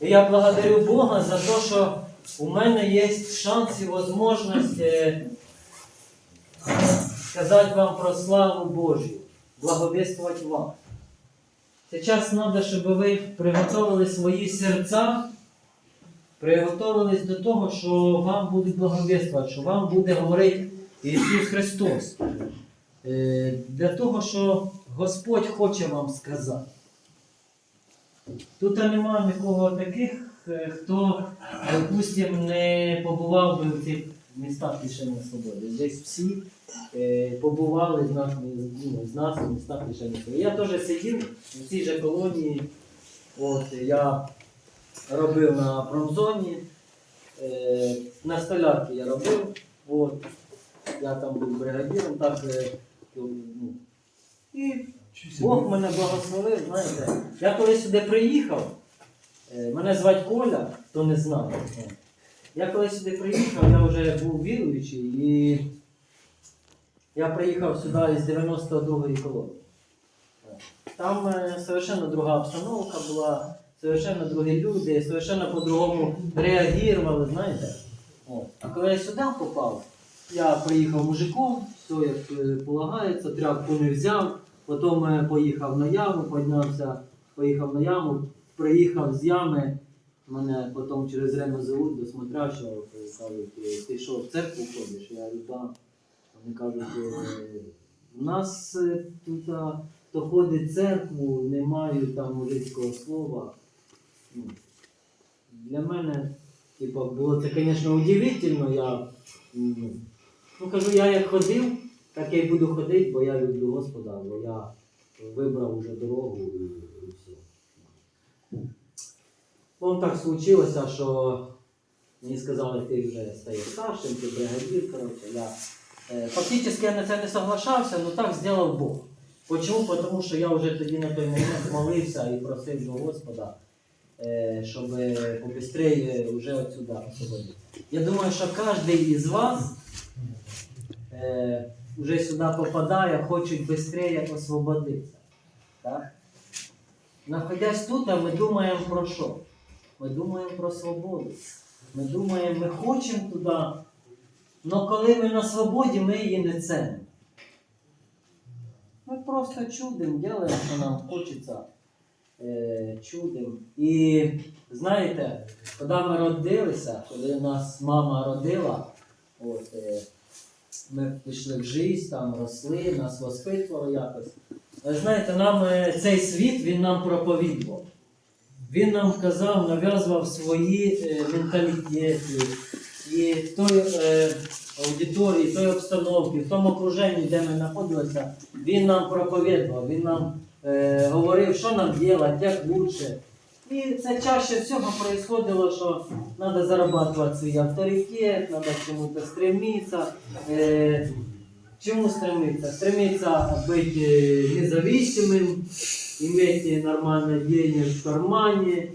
І я благодарю Бога за те, що у мене є шанс і можливість е, сказати вам про славу Божю, благовествувати вам. Сейчас треба, щоб ви приготовили свої серця, приготовились до того, що вам будуть благовествувати, що вам буде говорити Ісус Христос. Е, Для того, що Господь хоче вам сказати. Тут немає нікого таких, е, хто, допустим, не побував би в цих містах лишення свободи. Здесь всі е, побували з нас, ну, з нас в містах лишення свободи. Я теж сидів в цій же колонії. От, я робив на промзоні, е, на столярці я робив. От, я там був бригадіром, так. Е, ну, і Бог мене благословив, знаєте. Я коли сюди приїхав, е, мене звати Коля, хто не знає. Я коли сюди приїхав, я вже був віруючий і я приїхав сюди із 92-ї колонії. Там е, совершенно друга обстановка була, совершенно другі люди, совершенно по-другому реагували, знаєте. А коли я сюди попав, я приїхав мужиком, все як е, полагається, тряпку не взяв. Потім е, поїхав на яму, піднявся, поїхав на яму, приїхав з ями. Мене потім через время зовут до смотрящого, кажуть, «Е, ти що, в церкву ходиш? Я говорю, так. Вони кажуть, «Е, у нас е, тут, хто ходить в церкву, не мають там мужицького слова. Ну, для мене, типу, було це, звісно, удивительно. Я, ну, ну, кажу, я як ходив, так я й буду ходити, бо я люблю Господа, бо я вибрав уже дорогу і, і все. Вон так случилося, що мені сказали, ти вже стаєш старшим, ти бригадір, коротше. Я, е, фактично я на це не соглашався, але так зробив Бог. Почому? Тому що я вже тоді на той момент молився і просив до Господа, е, щоб побыстрее вже отсюда. Я думаю, що кожен із вас е, вже сюди попадає, хочуть швидше освободитися. Находясь тут, ми думаємо про що? Ми думаємо про свободу. Ми думаємо, ми хочемо туди, але коли ми на свободі, ми її не цінимо. Ми просто чудимо, робимо, що нам хочеться. Е, чудимо. І знаєте, коли ми родилися, коли нас мама родила, от, е, ми пішли в життя, там росли, нас воспитували якось. Ви знаєте, нам е, цей світ він нам проповідував. Він нам казав, нав'язував свої е, менталітети і той е, аудиторії, той обстановці, в тому окруженні, де ми знаходилися, він нам проповідував, він нам е, говорив, що нам робити, як краще. І це чаще всього происходило, що треба зарабатывать свій авторитет, треба к чему-то стремиться. Э, к чему стремиться? Стремиться быть э, независимым, иметь нормальные деньги в кармане,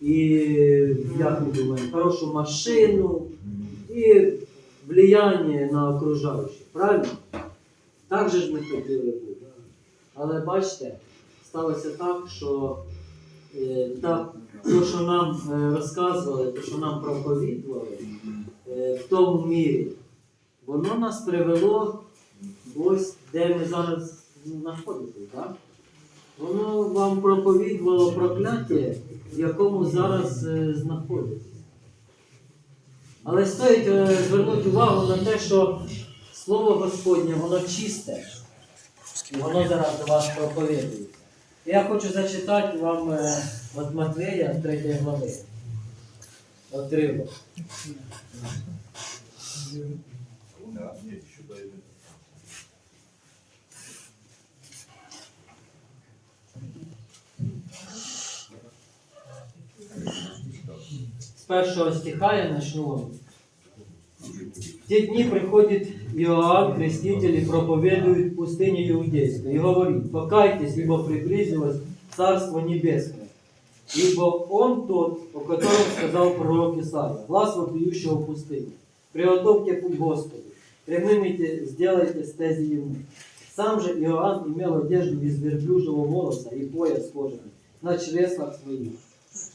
и, як мы думаем, хорошую машину, и влияние на окружающих. Правильно? Так же ж ми хотіли бути. Але бачите, сталося так, що е, так, то, що нам е, розказували, то, що нам проповідували е, в тому мірі, воно нас привело ось де ми зараз знаходимося. Так? Воно вам проповідувало прокляття, в якому зараз знаходитесь. Але стоїть звернути увагу на те, що Слово Господнє, воно чисте. Воно зараз до вас проповідується. Я хочу зачитати вам от Матвея 3 глави. Отривок. С первого стиха я начну. В те дни приходит Иоанн, креститель, и проповедует в пустыне Иудейской, и говорит, покайтесь, ибо приблизилось Царство Небесное. Ибо он тот, о котором сказал пророк Исаия, глаз вопиющего в пустыне. Приготовьте путь Господу, прямыми сделайте стези ему. Сам же Иоанн имел одежду из верблюжьего волоса и пояс кожаный на чреслах своих,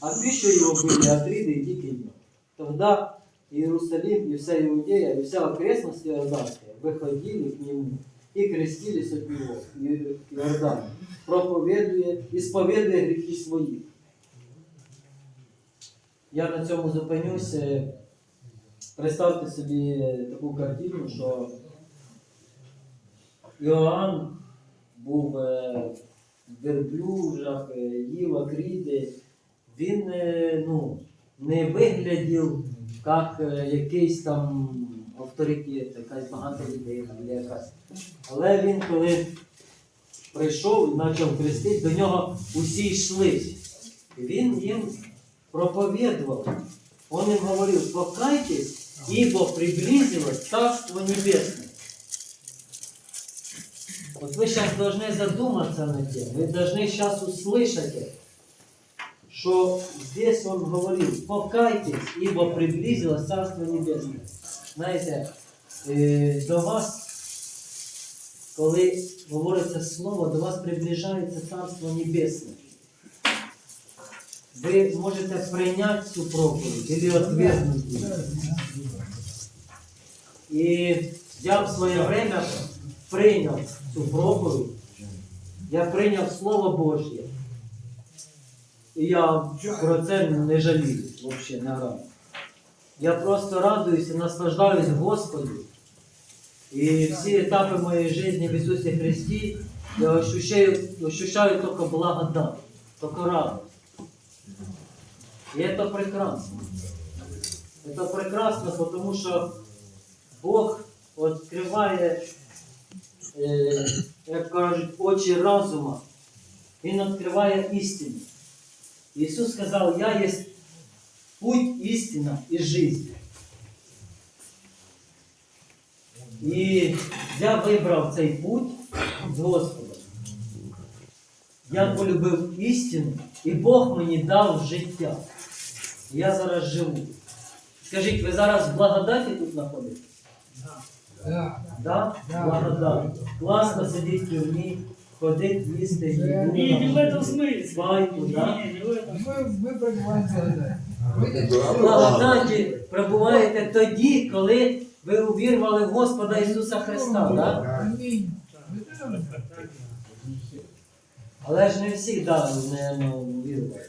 а пищу его были от Риды и дикий днем. Тогда Иерусалим и вся Иудея, и вся окрестность Иорданская выходили к нему и крестились от него, Иордан, проповедуя, исповедуя грехи свої. Я на цьому зупинюся. Представте собі таку картину, що Іоанн був е, в верблюжах, е, їв акріди. Він е, ну, не виглядів як е, якийсь там авторитет, якась багата людина, або якась. Але він, коли прийшов і почав хрестити, до нього усі йшли. І він їм проповідував. Он им говорил, покайтесь, ибо приблизилось Царство Небесное. Вот вы сейчас должны задуматься над тем, вы должны сейчас услышать это, что здесь он говорил, покайтесь, ибо приблизилось Царство Небесное. Знаєте, е, до вас, коли говориться слово, до вас приближається Царство Небесне. Ви можете прийняти цю проповідь или отвергнути її. І я в своє время прийняв цю проповідь, я прийняв Слово Божє. І я про це не жалію взагалі не граю. Я просто радуюсь і наслаждаюсь Господу. І всі етапи моєї житті в Ісусі Христі я ощущаю, ощущаю тільки благодать, тільки радость. И это прекрасно. Это прекрасно, потому что Бог відкриває, е, як кажуть, очі разума. Він відкриває істину. Ісус сказав, я є путь, істина і життя. І я вибрав цей путь з Господом. Я полюбив істину, і Бог мені дав життя. Я зараз живу. Скажіть, ви зараз в благодаті тут знаходитесь? Да. Да? Благодать. Класно сидіти в тюрмі, ходити, їсти, їду. Не, не в этом смысле. Байку, да? Не, не в этом. Мы, мы пребываем в благодати. Видите, В благодаті перебуваєте тоді, коли ви увірвали в Господа Ісуса Христа. Да? Амінь. Ви теж? Але ж не всі да, не ну, вірували.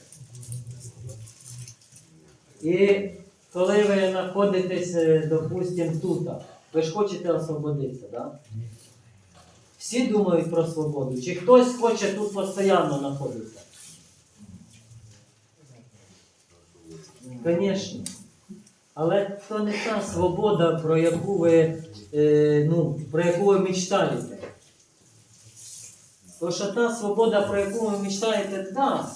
І коли ви знаходитесь, е, допустим, тут, ви ж хочете освободитися, да? Всі думають про свободу. Чи хтось хоче тут постійно знаходитися? Звісно. Але то не та свобода, про яку ви, е, ну, про яку ви мечтаєте. То що та свобода, про яку ви мечтаєте, да.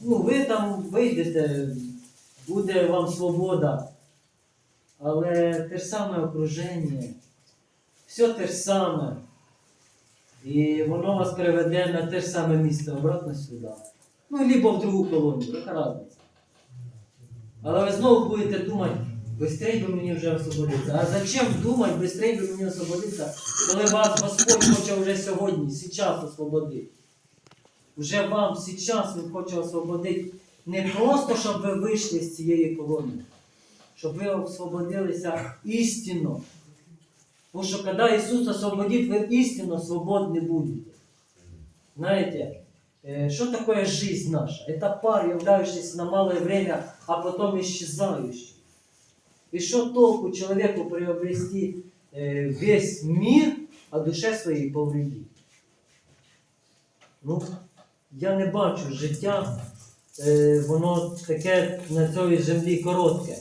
Ну, ви там вийдете, буде вам свобода. Але те ж саме окруження, все те ж саме. І воно вас приведе на те ж саме місце, обратно сюди. Ну, либо в другу колонію, яка різниця. Але ви знову будете думати, быстрей би мені вже освободитися. А зачем думати, быстрей би мені освободитися, коли вас Господь хоче вже сьогодні, зараз освободити. Вже вам зараз Він хоче освободити не просто, щоб ви вийшли з цієї колонії, щоб ви освободилися істинно. Тому що коли Ісус освободить, ви істинно свободні будете. Знаете, э, что такое жизнь наша? Это пар, являющийся на малое время, а потом исчезающий. И что толку человеку приобрести э, весь мир, а душе своїй повредить? Ну, я не бачу життя, е, воно таке на цій землі коротке.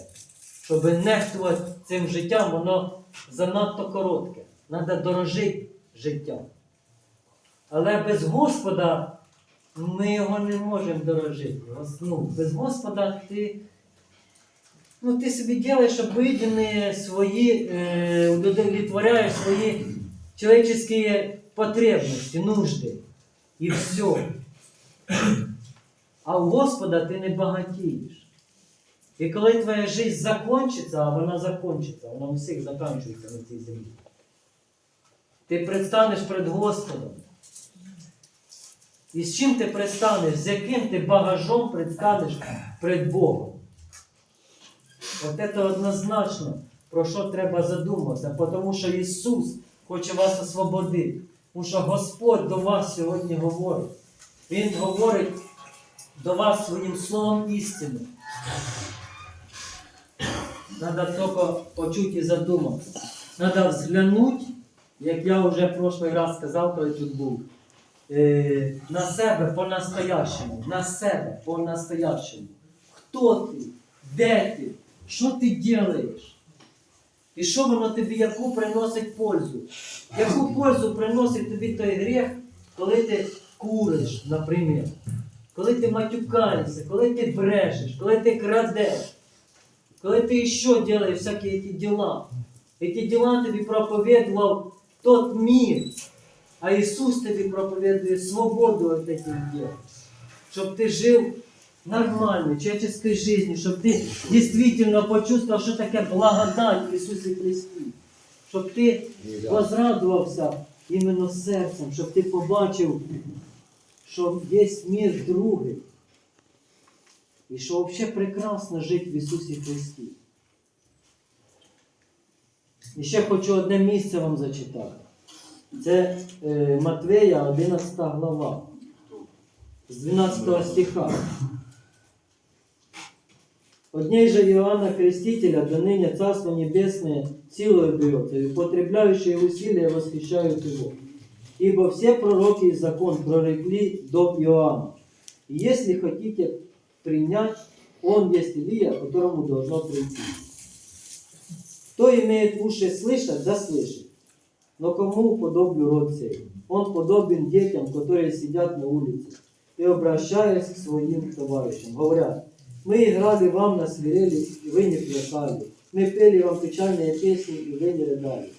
Щоб нехтувати цим життям, воно занадто коротке. Треба дорожити життям. Але без Господа ми його не можемо дорожити. Ну, без Господа ти, ну, ти собі робиш обидені свої, е, свої чоловічі потребності, нужди. І все. А у Господа ти не багатієш. І коли твоя життя закончиться, а вона закончиться, вона у всіх закінчується на цій землі. Ти предстанеш перед Господом. І з чим ти предстанеш, з яким ти багажом предстанеш перед Богом. От це однозначно, про що треба задуматися, тому що Ісус хоче вас освободити. Тому що Господь до вас сьогодні говорить. Він говорить до вас своїм словом істини. Треба тільки почути і задуматися. Треба взглянути, як я вже в прошлий раз сказав, коли тут був, е, на себе по-настоящему. На себе по-настоящему. Хто ти? Де ти? Що ти робиш? І що воно тобі яку приносить пользу? Яку пользу приносить тобі той гріх, коли ти куриш, наприклад? Коли ти матюкаєшся, коли ти брешеш, коли ти крадеш, коли ти ще робиш всякі ці діла. Ці діла тобі проповідував тот мир, а Ісус тобі проповідує свободу від цих діл. Щоб ти жив нормальной, человеческой жизнью, чтобы ты действительно почувствовал, что такое благодать в Ісусі Христі. Щоб ти возрадувався іменно серцем, щоб ти побачив, що є мир другий. І що взагалі прекрасно жити в Ісусі Христі. І ще хочу одне місце вам зачитати. Це е, Матвея 11 глава. З 12 стиха. От дней же Иоанна Крестителя до ныне Царство Небесное силою берется, и употребляющие усилия восхищают его. Ибо все пророки и закон прорекли до Иоанна. И если хотите принять, он есть Илия, которому должно прийти. Кто имеет уши слышать, да слышит. Но кому подоблю род сей? Он подобен детям, которые сидят на улице и обращаясь к своим товарищам, говорят, мы играли вам на свирели, и вы не плясали. Мы пели вам печальные песни, и вы не рыдали.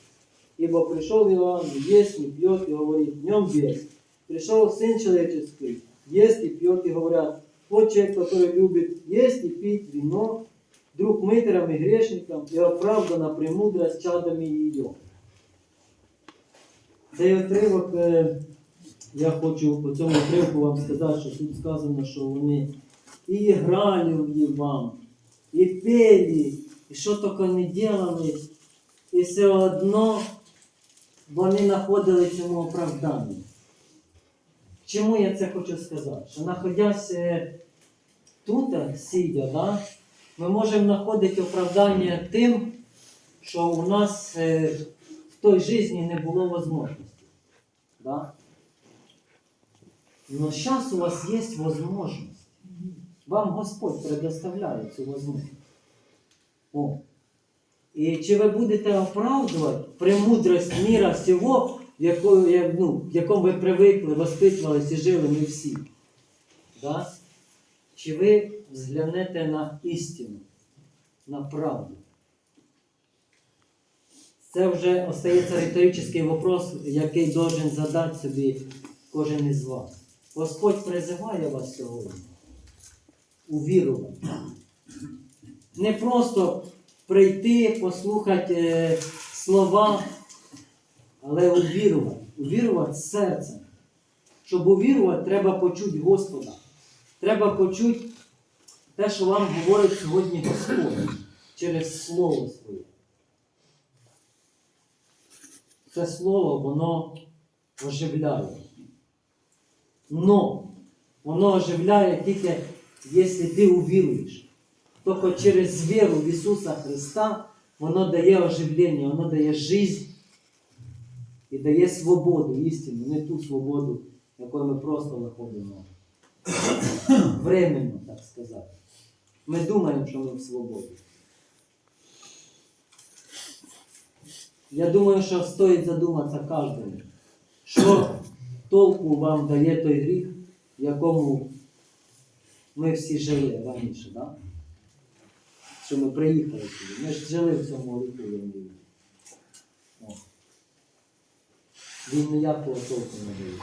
Ибо пришел Иоанн, ест, не пьет, и говорит, днем бес. Пришел Сын Человеческий, ест и пьет, и говорят, вот человек, который любит есть и пить вино, друг мыторам и грешникам, и оправдана премудрость чадами ее. Цей отривок, е, я хочу по цьому отривку вам сказати, що тут сказано, що вони і грали вам, і пели, і що тільки не делали, і все одно вони знаходили цьому оправданні. Чому я це хочу сказати? Що знаходясь е, тут, сидя, да, ми можемо знаходити оправдання тим, що у нас е, в той житті не було можливості. Да? Но сейчас у вас есть возможность. Вам Господь предоставляє цю можливість. О. І чи ви будете оправдувати премудрость міра всього, в якому, ну, в якому ви привикли, воспитувалися і жили ми всі? Да? Чи ви взглянете на істину, на правду? Це вже остається риторичний вопрос, який должен задати собі кожен із вас. Господь призиває вас сьогодні увірувати. Не просто прийти, послухати е, слова, але увірувати. Увірувати серцем. Щоб увірувати, треба почути Господа. Треба почути те, що вам говорить сьогодні Господь через Слово Своє. Це слово, воно оживляє. Но воно оживляє тільки, якщо ти увіруєш. Тільки через віру в Ісуса Христа воно дає оживлення, воно дає життя і дає свободу, істину, не ту свободу, якою ми просто виходимо. Временно, так сказати. Ми думаємо, що ми в свободі. Я думаю, що стоїть задуматися кожному, що толку вам дає той гріх, в якому ми всі жили раніше, да? що ми приїхали сюди. Ми ж жили в цьому гріху, я Він ніякого толку не дає.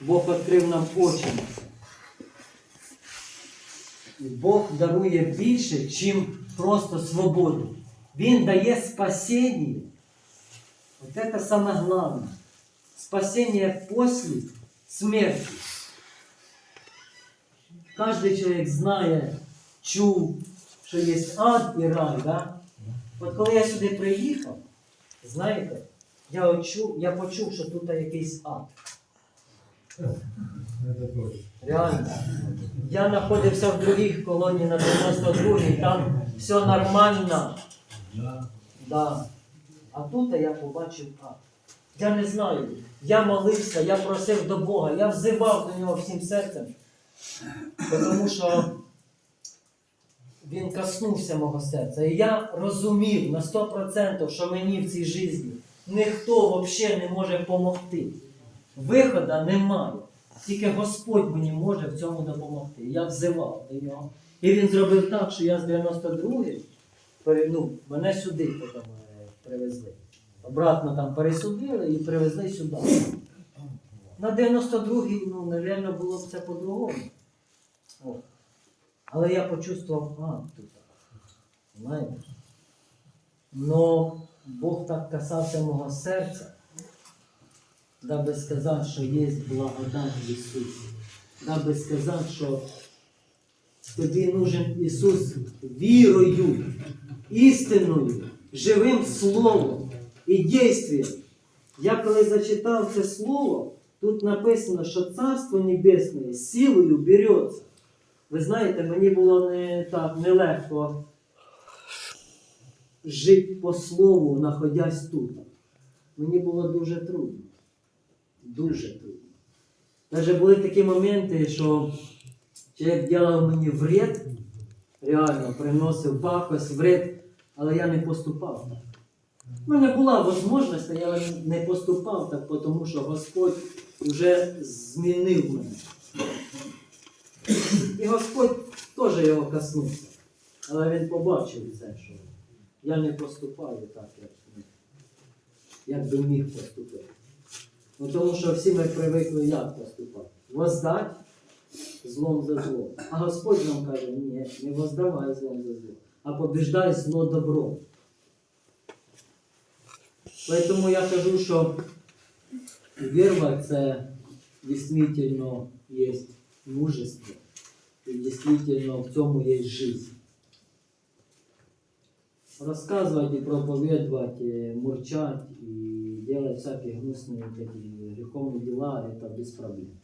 Бог відкрив нам очі. І Бог дарує більше, чим просто свободу. Він дає спасіння. Вот это самое главное. Спасение после смерти. Кожен чоловік знає, чув, що є ад і рай, да? От коли я сюди приїхав, знаєте, я, очув, я почув, що тут якийсь ад. Реально. Я знаходився в другій колонії на 92-й, там все нормально. Да. А тут я побачив ад. Я не знаю. Я молився, я просив до Бога, я взивав до нього всім серцем. Тому що він коснувся мого серця. І я розумів на 100%, що мені в цій житті ніхто взагалі не може допомогти. Виходу немає. Тільки Господь мені може в цьому допомогти. Я взивав до нього. І він зробив так, що я з 92-ї, ну, мене сюди потім е, привезли. Обратно там пересудили і привезли сюди. На 92-й, ну, напевно, було б це по-другому. Але я почувствував, а, тут. Знаєте? Но Бог так касався мого серця, даби сказати, що є благодать в Ісусі. Даби сказати, що тобі нужен Ісус вірою, істиною, живим Словом і дійством. Я коли зачитав це слово, тут написано, що Царство Небесне силою береться. Ви знаєте, мені було не так нелегко жити по слову, знаходясь тут. Мені було дуже трудно. Дуже трудно. Навіть були такі моменти, що чоловік робив мені вред, реально приносив пакость, вред, але я не поступав так. У мене була можливість, я не поступав так, тому що Господь вже змінив мене. І Господь теж його коснувся. Але він побачив це, що я не поступаю так, як, як би міг поступити. Ну, тому що всі ми привикли як поступати. Воздать злом за зло. А Господь нам каже, ні, не воздавай злом за зло, а побіждай зло добром. Тому я кажу, що вірва це дійсно є мужество. І дійсно в цьому є життя Рассказывать и проповедовать, и мурчать, и делать всякие гнусные вот эти греховные дела, это без проблем.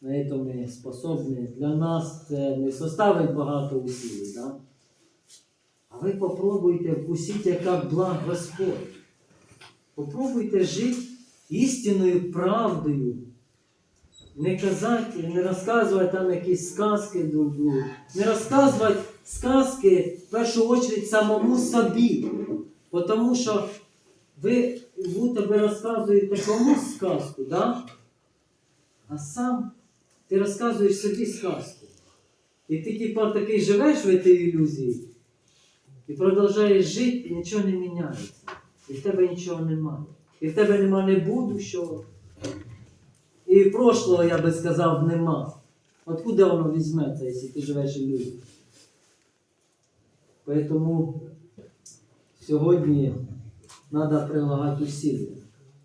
На это мы способны. Для нас це не составить багато усилий, да? А ви попробуйте вкусити, яка благ Господь. Попробуйте жити істинною правдою. Не казати, не розказувати там якісь сказки друг другу. Не розказувати сказки в першу чергу самому собі. Тому що ви би розказуєте комусь сказку, да? а сам ти розказуєш собі сказку. І ти типа такий живеш в цій ілюзії і продовжуєш жити, і нічого не міняється. І в тебе нічого немає. І в тебе нема не будущого. І прошлого, я би сказав, нема. Откуда воно візьметься, якщо ти живеш ілюзією? Поэтому сьогодні треба прилагати усилля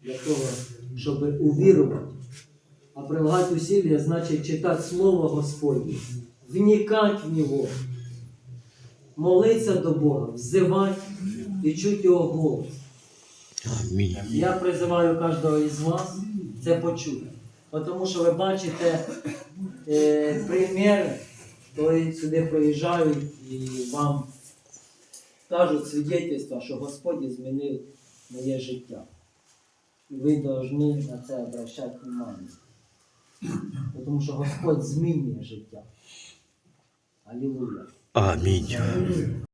для того, щоб увірувати. А прилагати усилля значить читати Слово Господнє, вникати в нього, молитися до Бога, взивати і чути Його голос. Амінь. Я призиваю кожного із вас це почути. Тому що ви бачите е, приміри, коли сюди приїжджають і вам кажуть свідетельства, що Господь змінив моє життя. І ви повинні на це обращати увагу. Тому що Господь змінює життя. Алілуя. Амінь.